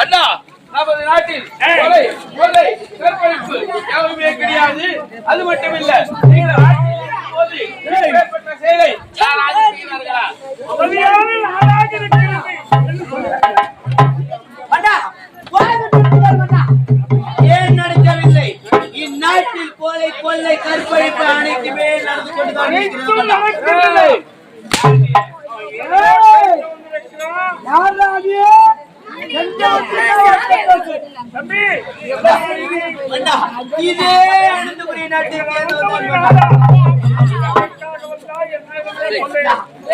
அண்ணா, நமது நாட்டில். கொலை, கொள்ளை, கற்பழிப்பு எவருமே கிடையாது. அது மட்டும் இல்ல நீங்கள் இதே அனந்தபுரி.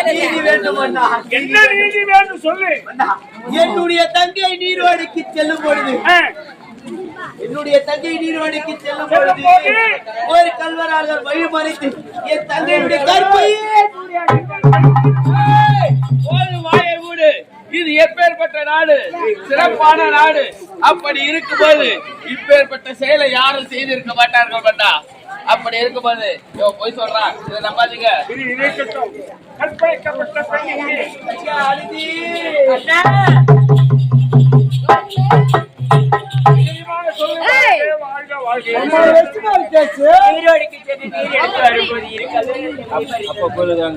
நீதி வேண்டும் என்ன நீதி வேண்டும் சொல்லு. என்னுடைய தங்கை நீர்வாடிக்கு செல்லும் பொழுது என்னுடைய தங்கை நீர்வாடிக்கு செல்லும் பொழுது ஒரு கல்வராளர் வழிமறித்து என் தங்கையுடைய கற்பையே போது வாயை மூடு. இது எப்பேற்பட்ட நாடு? சிறப்பான நாடு. அப்படி இருக்கும்போது இப்பேற்பட்ட செயலை யாரும் செய்திருக்க மாட்டார்கள் பண்ணா. அப்படி இருக்கும்போது இவன் போய் சொல்றான் இதை நம்பாதீங்க.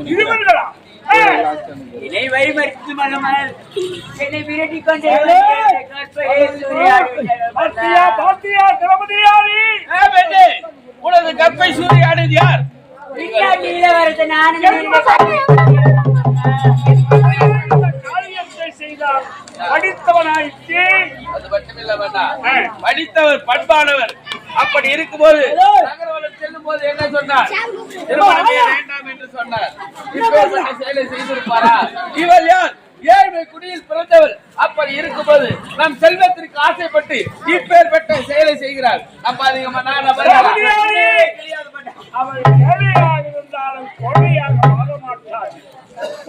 இது இணை வழிமறித்து மனமல் என்னை விரட்டி கொண்டு உனது கற்பை சூறையாடியது யார் இளவரசன் நானும் படித்தவனாயிற்று. அது மட்டுமில்ல. படித்தவர் பண்பானவர். அப்படி இருக்கும்போது செல்லும் போது என்ன சொன்னார்? திருமணமே வேண்டாம் என்று சொன்னார். இப்பேற்பட்ட செயலை செய்திருப்பாரா? இவர் யார்? ஏழ்மை குடியில் பிறந்தவர் அப்படி இருக்கும்போது நம் செல்வத்திற்கு ஆசைப்பட்டு இப்பேற்பட்ட செயலை செய்கிறார் நம்ம அதிகமா நான் அவள் ஏழையாக இருந்தாலும் கொள்ளையாக வாழ மாட்டாள்.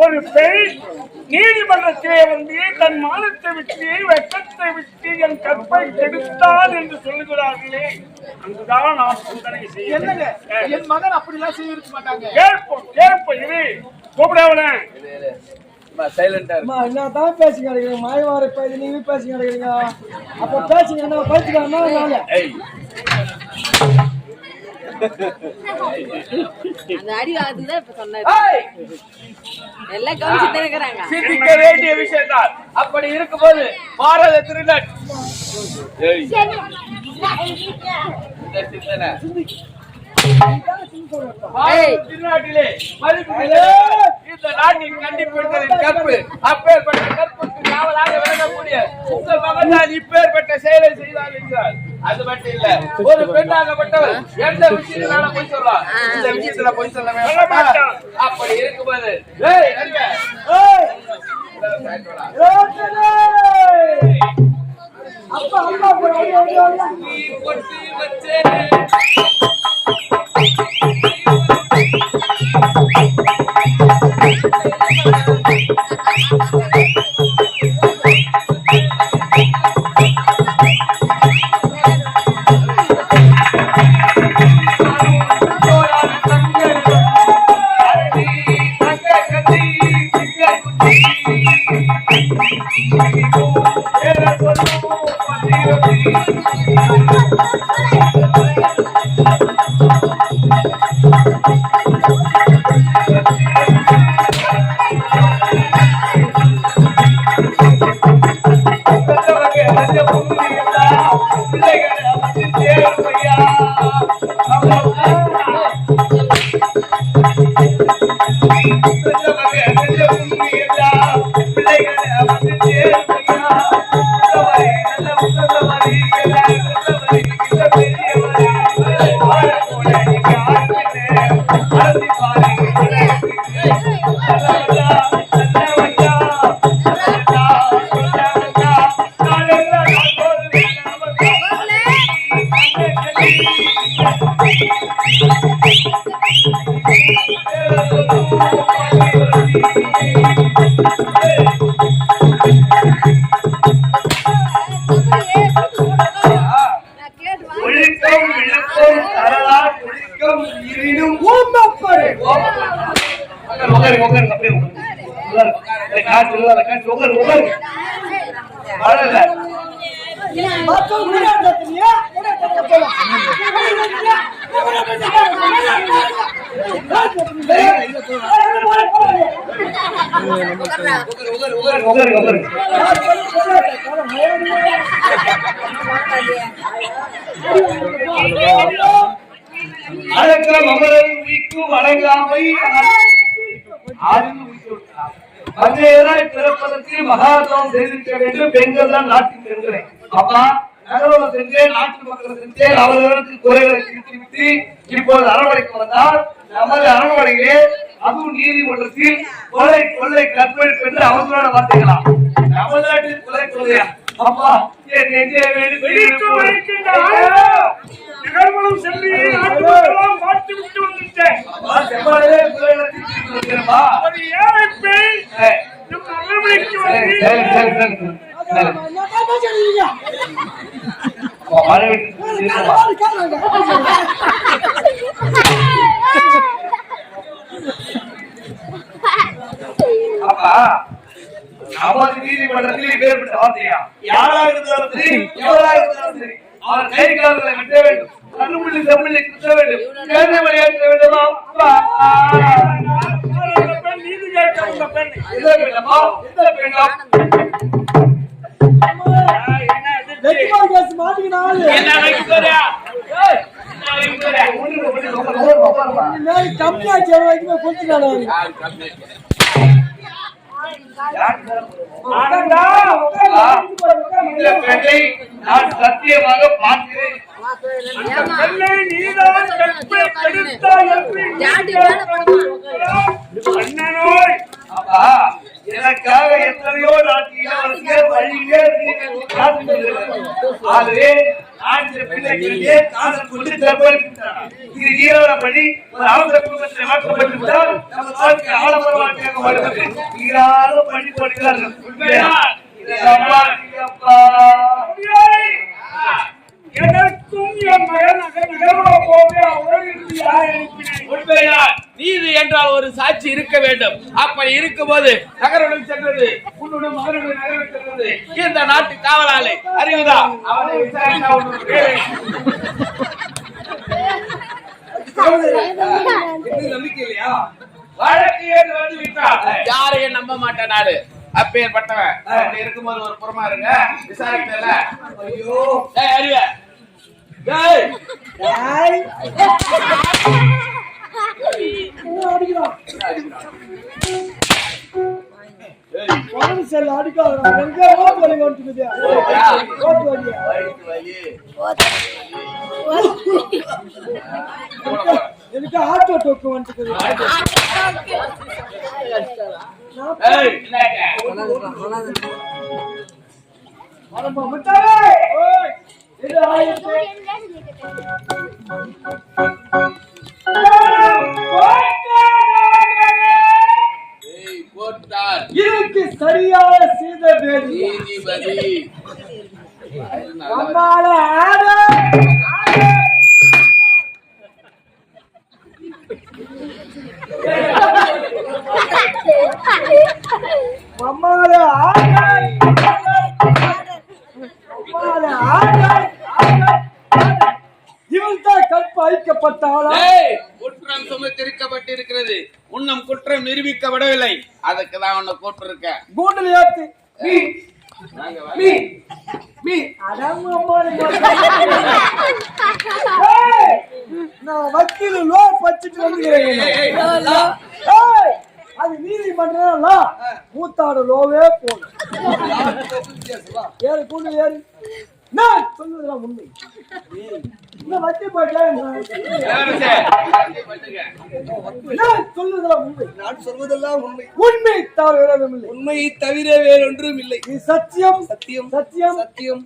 ஒரு பெண் நீதிமன்றத்திலே வந்து தன் மானத்தை விட்டு வெட்டத்தை விட்டு என் கற்பை கெடுத்தான் என்று சொல்லுகிறார்களே அங்குதான் நாம் சிந்தனை செய்ய என் மகன் அப்படி எல்லாம் செய்திருக்க மாட்டாங்க. கேட்போம் கேட்போம் இது கூப்பிடவன சைலண்டா அம்மா என்னதான் பேசி கிடைக்கிறீங்க மாயவார பேசி நீங்க பேசி கிடைக்கிறீங்க அப்ப பேசுங்க என்ன பயிற்சிக்காரனா நாங்க அந்த அடி அதுதான் இப்ப சொன்னாரு. எல்லாம் கவனிச்சுட்டு இருக்கிறாங்க. சிந்திக்க வேண்டிய விஷயம் தான் அப்படி இருக்கும்போது பாரத இந்த சிந்தனை. இந்த நாட்டின் கண்டிப்பெண்களின் கற்பு. அப்பேற்பட்ட கற்புக்கு காவலாக விளங்கக்கூடிய உங்கள் மகன் தான் இப்பேற்பட்ட செயலை செய்தார் என்கிறார் அது மட்டும் இல்ல ஒரு பெண்ணாகப்பட்டவர் எந்த விஷயத்தினால போய் சொல்லலாம் இந்த விஷயத்துல போய் சொல்ல சொல்ல வேண்டாம் மாட்டான். அப்படி இருக்கும்போது அப்பா அம்மா ஓடி ஓடி. இந்த காற்று இல்லாத காற்று. உட்காரு, உட்காரு. அமரர் உயிர் மங்கையராய் பிறப்பதற்கு மகாத்மாவும் செய்திருக்க வேண்டும். பெண்கள் தான் நாட்டின் பெண்களை. அப்பா நகரோட நாட்டு மக்கள் அவர்களுக்கு குறைகளை திருத்திவிட்டு இப்போது அரவணைக்கு வந்தால் நமது அரவணையிலே அதுவும் நீதிமன்றத்தில் கொலை கொள்ளை கற்பழிப்பு என்று அவர்களோட வார்த்தைகளாம் நமது நாட்டில் கொலை கொள்ளையா? அப்பா என் நெஞ்சே வேண்டும் வெடித்து வைக்கின்ற ஆயுதம் நிகழ்வுகளும் செல்லி நாட்டுமக்களெல்லாம் பார்த்து விட்டு வந்துட்டேன் அப்பா செம்மாளே கொலைகளை தீர்த்து வைக்கிறப்பா ஒரு ஏழை பெண் ஏய், நம் அரண்மனைக்கு சரி, சரி, சரி, வந்து சரி, சரி. அப்பா, வாழை விட்டு இருக்கப்பா. அப்பா, நமது நீதிமன்றத்தில் இப்பேற்பட்ட வார்த்தையா? யாராக இருந்தாலும் சரி, எவராக இருந்தாலும் சரி, அவர் கை கால்களை வெட்ட வேண்டும் கண்ணுமுள்ளி செம்முள்ளி குத்த வேண்டும் கேள்வி விளையாட்ட வேண்டுமா? நீதி கேட்க வந்த பெண். எந்த எந்த. கம்மியாச்சு இந்த பெண்ணை நான் சத்தியமாக பார்க்கிறேன். நீதான்? அண்ணனோய். அப்பா எனக்காக எத்தனையோ நாட்டில் வழியிலே ஆகவே நான் இந்த பிள்ளைகளிலே காதல் கொண்டு இது ஒரு குடும்பத்தில் மாற்றப்பட்டு விட்டால் நம்ம வாழ்க்கை ஆடம்பர வாழ்க்கையாக படுகிறார்கள்? என் மகன் போவே யார்? நீதி என்றால் ஒரு சாட்சி இருக்க வேண்டும். அப்படி இருக்கும்போது நகருடன் சென்றது உன்னுடன் மகனுடன் நகரம் சென்றது. இந்த நாட்டு காவலாளி அறிவுதா? அவனை நம்பிக்கை இல்லையா? வழக்கு ஏற்று வந்து விட்டார் யாரையும் நம்ப மாட்டேன் நாடு அப்பேற்பட்டவன். இருக்கும்போது ஒரு புறமா இருங்க. விசாரிக்கல ஐயோ. ஏய் எனக்கு ஆட்டோ டோக்கு வந்துட்டுக்குது. ஏய்! இந்தாங்க. இதுக்கு சரியான சீத பேரு நீதிபதி. நம்மால ஆட ஆட. நம்மால ஆட. ஏய் குற்றம் சுமத்திருக்கப்பட்டிருக்கிறது. உன்னம் குற்றம் நிரூபிக்கப்படவில்லை. அதுக்கு தான் உன்னை கூப்பிட்டிருக்கேன் கூண்டில் ஏத்து. நான் வக்கீல் லோ வந்துக்கிறேன். அது நீதிமன்றம் மூத்தாடு லோவே போடும் ஏறு கூண்டு ஏறு. நான் சொல்லுவதெல்லாம் உண்மை. இந்த வட்டி நான் நான் சொல்வதெல்லாம் உண்மை. உண்மை. தவிர. உண்மையை தவிர வேறொன்றும் இல்லை. சத்தியம். சத்தியம். சத்தியம். சத்தியம்?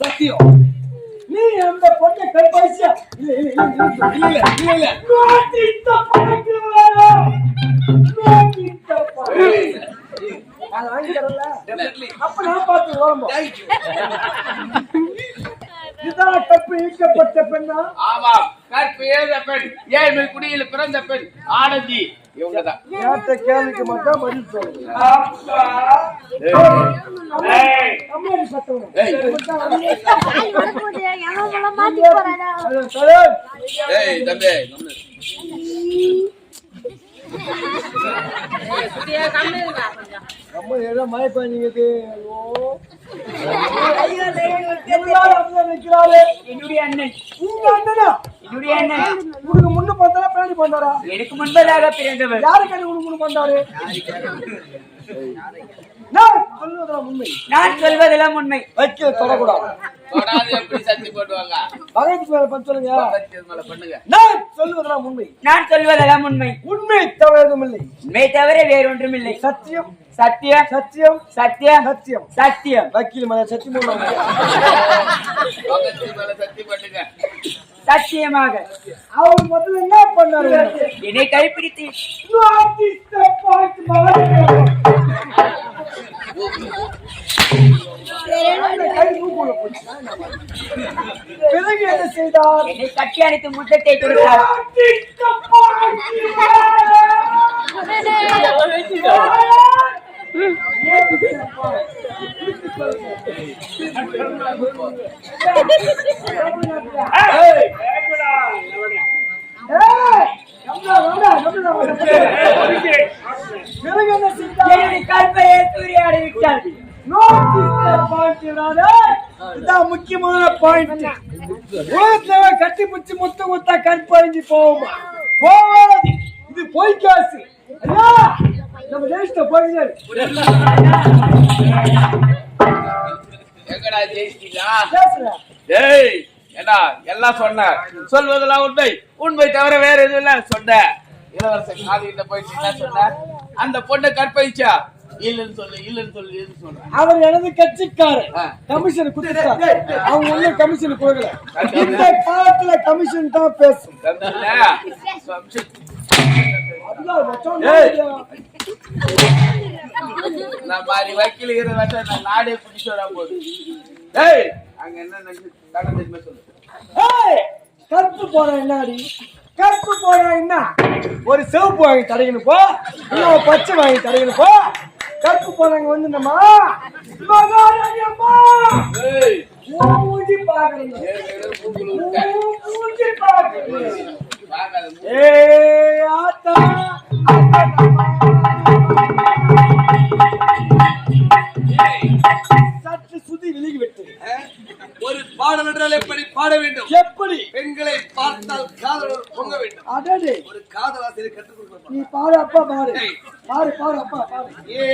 சத்தியம். நீ அந்த பொண்ணை கற்பாய்ச்சியா இல்ல இல்ல இல்ல இல்ல. இல்ல இல்ல இல்ல. நோட்டித்த பணக்கு வேணும் நோட்டித்த பணக்கு அது வாங்கி தரல. அப்ப நான் பார்த்து ஓரம்போ. இதான் தப்பு ஈர்க்கப்பட்ட பெண்ணா? ஆமாம். கற்பு எழுத பெண்? ஏழ்மை குடியில் பிறந்த பெண். ஆனந்தி. இவங்கதான். கேட்ட கேள்விக்கு மட்டும் பதில் சொல்லு எல்லாரும் அப்படிதான் நிக்கிறாரு. என்னுடைய அண்ணன். உங்க அண்ணனா? என்னுடைய அண்ணன். உனக்கு முன்ன பின்னாடி பண்ணாரா எனக்கு முன்பதாக பிறந்தவர். யாரு கண்ணு உனக்கு முன்ன பண்ணாரு நான் சொல்லுவதெல்லாம் உண்மை. நான் சொல்வதெல்லாம் உண்மை. வைக்க தொடக்கூடாது. நான் சொல்லுவதெல்லாம் உண்மை. நான் சொல்வதெல்லாம் உண்மை. உண்மை இல்லை. தவிர வேறொன்றுமில்லை. சத்தியம் சத்தியம். சத்தியம். சத்தியம். சத்தியம். சத்தியம். வக்கீல் மேல சத்தியம் சத்தியமாக. அவர் முதல்ல என்ன பண்ணாரு? என்னை கைப்பிடித்து. பிறகு என்ன செய்தார்? என்னை கட்டி அணைத்து முத்தத்தை கொடுத்தார் the point, கற்பையை சூறையாடி விட்டார் இதான் முக்கியமான பாயிண்ட் உலகத்துல கட்டி பிடிச்சி முத்த முத்தா கற்பழிஞ்சு போகுமா? போவாது இது பொய் காசு நம்ம தேசத்தை போகிறேன் எங்கடா ஏய் என்ன எல்லாம் சொன்ன. சொல்வதெல்லாம் உண்மை. உண்மை தவிர வேற எதுவும் இல்ல சொன்ன. இளவரசன் காது கிட்ட போயிட்டு என்ன சொன்ன? அந்த பொண்ணை கற்பழிச்சா? இல்லன்னு சொல்லு இல்லன்னு சொல்லு எது சொல்ற அவர் எனது கட்சிக்காரர். கமிஷன் கொடுத்துட்டார். அவங்க ஒன்னும் கமிஷன் கொடுக்கல. இந்த காலத்துல கமிஷன் தான் பேசும். நான் மாதிரி வக்கீல் இருக்கிற வச்சா நான் நாடே பிடிச்சு வர போகுது. ஏய் அங்க என்ன? நடந்ததுமே சொல்லு. ஏய், கருப்பு போனா என்னடி? கருப்பு போனா என்ன? ஒரு சிவப்பு வாங்கி தடைக்கணும் போ. பச்சை வாங்கி தடைக்கணும் போ. கருப்பு போனாங்க வந்து நம்ம மகாராணி அம்மா மூஞ்சி பாக்குறீங்க மூஞ்சி பாக்குறீங்க ஏய் ஆத்தா. சற்று சுதி விலகி விட்டு ஒரு பாடல் என்றால் எப்படி பாட வேண்டும்? எப்படி? பெண்களை பார்த்தால் காதலர் பொங்க வேண்டும். அடடே. ஒரு காதலாசிரியர் கற்றுக் கொடுக்கணும் நீ பாரு அப்பா பாரு பாரு பாரு அப்பா பாரு ஏ